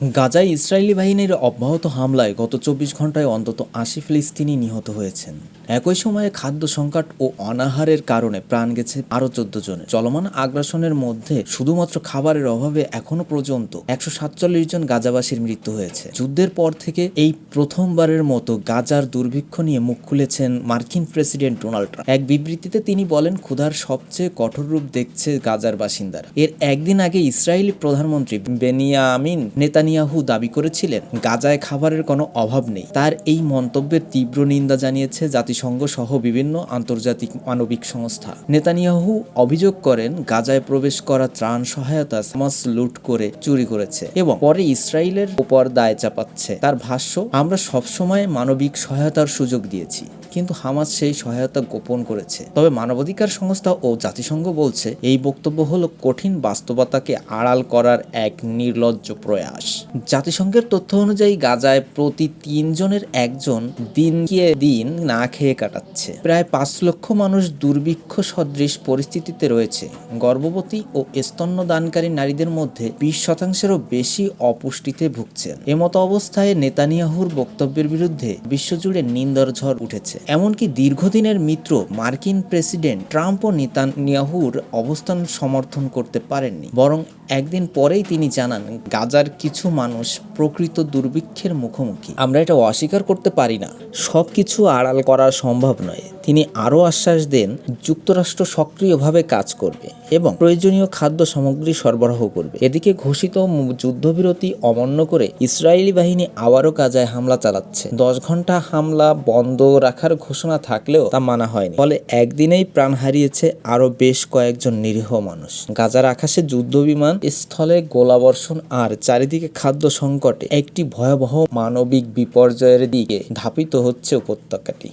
গাজায় ইসরায়েলি বাহিনীর অব্যাহত হামলায় গত চব্বিশ ঘন্টায় অন্তত আশি ফিলিস্তিনি নিহত হয়েছেন। একই সময়ে খাদ্য সংকট ও অনাহারের কারণে প্রাণ গেছে আরও চোদ্দ জনের। চলমান আগ্রাসনের মধ্যে শুধুমাত্র খাবারের অভাবে এখনও পর্যন্ত একশো সাতচল্লিশ জন গাজাবাসীর মৃত্যু হয়েছে। যুদ্ধের পর থেকে এই প্রথমবারের মতো গাজার দুর্ভিক্ষ নিয়ে মুখ খুলেছেন মার্কিন প্রেসিডেন্ট ডোনাল্ড ট্রাম্প। এক বিবৃতিতে তিনি বলেন, ক্ষুধার সবচেয়ে কঠোর রূপ দেখছে গাজার বাসিন্দারা। এর একদিন আগে ইসরায়েলি প্রধানমন্ত্রী বেনিয়ামিন নেতানিয়াহু দাবি করেছিলেন, গাজায় খাবারের কোনো অভাব নেই। তার এই মন্তব্যের তীব্র নিন্দা জানিয়েছে জাতিসংঘ সহ বিভিন্ন আন্তর্জাতিক মানবিক সংস্থা। নেতানিয়াহু অভিযোগ করেন, গাজায় প্রবেশ করা ত্রাণ সহায়তা হামাস লুট করে চুরি করেছে এবং পরে ইসরায়েলের উপর দায় চাপাচ্ছে। তার ভাষ্য, আমরা সবসময় মানবিক সহায়তার সুযোগ দিয়েছি, কিন্তু হামাস সেই সহায়তা গোপন করেছে। তবে মানবাধিকার সংস্থা ও জাতিসংঘ বলছে, এই বক্তব্য হলো কঠিন বাস্তবতাকে আড়াল করার এক নির্লজ্জ প্রয়াস। জাতিসংঘের তথ্য অনুযায়ী গাজায় প্রতি তিনজনের একজন দিন গিয়ে দিন না খেয়ে কাটাচ্ছে। প্রায় পাঁচ লক্ষ মানুষ দুর্ভিক্ষ সদৃশ পরিস্থিতিতে রয়েছে। গর্ভবতী ও স্তন্যদানকারী নারীদের মধ্যে বিশ শতাংশেরও বেশি অপুষ্টিতে ভুগছেন। এমত অবস্থায় নেতানিয়াহুর বক্তব্যের বিরুদ্ধে বিশ্বজুড়ে নিন্দর ঝড় উঠেছে। এমনকি দীর্ঘদিনের মিত্র মার্কিন প্রেসিডেন্ট ট্রাম্প ও নেতানিয়াহুর অবস্থান সমর্থন করতে পারেননি। বরং একদিন পরেই তিনি জানান, গাজার কিছু মানুষ প্রকৃত দুর্ভিক্ষের মুখোমুখি। আমরা এটা অস্বীকার করতে পারি না। সব কিছু আড়াল করা সম্ভব নয়। তিনি আরও আশ্বাস দেন, যুক্তরাষ্ট্র সক্রিয়ভাবে কাজ করবে এবং প্রয়োজনীয় খাদ্য সামগ্রী সরবরাহ করবে। এদিকে ঘোষিত যুদ্ধবিরতি অমান্য করে ইসরায়েলি বাহিনী আবারও গাজায় হামলা চালাচ্ছে। দশ ঘণ্টা হামলা বন্ধ রাখার ঘোষণা থাকলেও তা মানা হয়নি। ফলে একদিনেই প্রাণ হারিয়েছে আরও বেশ কয়েকজন নিরীহ মানুষ। গাজার আকাশে যুদ্ধ বিমান স্থলে গোলাবর্ষণ আর চারিদিকে খাদ্য সংকটে একটি ভয়াবহ মানবিক বিপর্যয়ের দিকে ধাপিত হচ্ছে উপত্যকাটি।